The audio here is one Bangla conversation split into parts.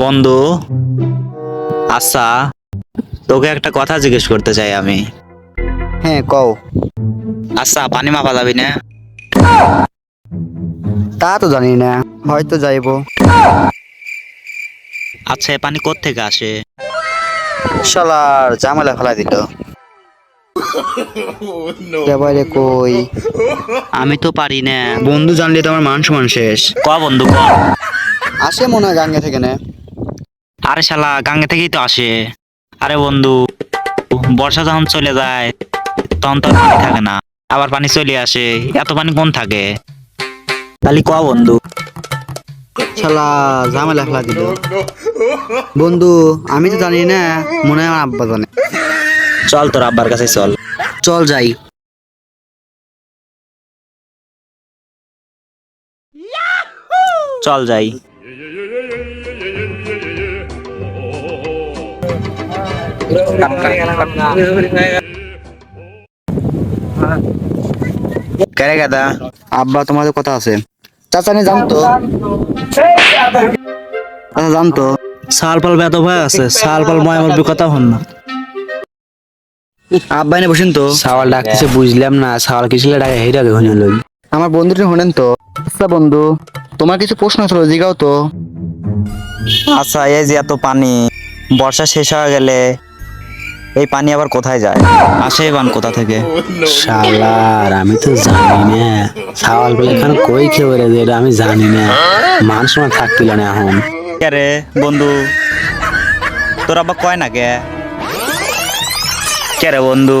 বন্ধু আচ্ছা তোকে একটা কথা জিজ্ঞেস করতে চাই আমি। হ্যাঁ কও। আচ্ছা পানি মাপা যাবি না? তা তো জানি না হয়তো যাইবো। আচ্ছা এ পানি থেকে আসে? শালার ঝামেলা ফেলা দিল। কই? আমি তো পারি না। বন্ধু জানলে তো আমার মান সমান শেষ। ক বন্ধু ক? আসে মনে হয় গাঙ্গে থেকে না। আরে শালা গাঙ্গে থেকেই তো আসে। আরে বন্ধু, বর্ষা যখন চলে যায়, তখন তো পানি থাকে না। আবার পানি চলে আসে, এত পানি কোন থাকে? তাহলে ক বন্ধু? শালা ঝামেলা ফেলা দিল। বন্ধু, আমি তো জানি না, মনে হয় আব্বা জানে। চল তোর আব্বার কাছে চল। চল যাই। চল যাই। কেরে গাদা? আব্বা তোমাদের কথা আছে। চাচা নি জানতো জানতো সাল পাল বেত ভাই আছে। সাল পাল ময় আমার কথা হন না। আব্বা এনে বসেন তো। সাওয়াল ডাকতেছে বুঝলাম না। সাওয়াল কিছু ডাকে হেরা হইনা লই। আমার বন্ধুটি শোনেন তো। আচ্ছা বন্ধু তোমার কিছু প্রশ্ন ছিল জিগাও তো। আচ্ছা এই যে এত পানি বর্ষা শেষ হয়ে গেলে এই পানি আবার কোথায় যায়? আসে বান কোথা থেকে? শালার আমি তো জানি না। সাওয়াল বলে এখানে কই খেয়ে রে এটা আমি জানি না। মান সময় থাকতিল না এখন। কে বন্ধু? তোর আবার কয় না কে? কে রে বন্ধু?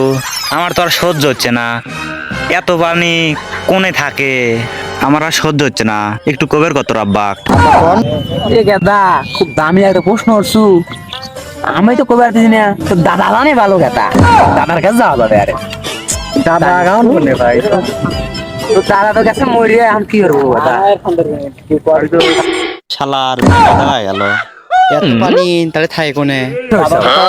আমার তো আর সহ্য হচ্ছে না। এত পানি কোনে থাকে? আমার আর সহ্য হচ্ছে না। একটু কবের কত আব্বা। এ গেদা খুব দামি একটা প্রশ্ন করছু। আমি তো কবে আসতেছি না তো দাদা জানে ভালো গেতা দাদার কাছে যাওয়া যাবে আরে। দাদা কেমন করলে ভাই? তো দাদা তো কাছে মরিয়ে এখন কি করব দাদা। শালার হয়ে গেল। এত পানি তাহলে থাকে কোনে?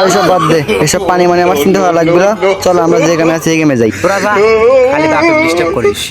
এসব বাদ দে এসব পানি মানে আমার চিন্তা লাগবে চল আমরা যেখানে আছি এই গেমে যাই। তোরা যা খালি বাপে ডিস্টার্ব করিস।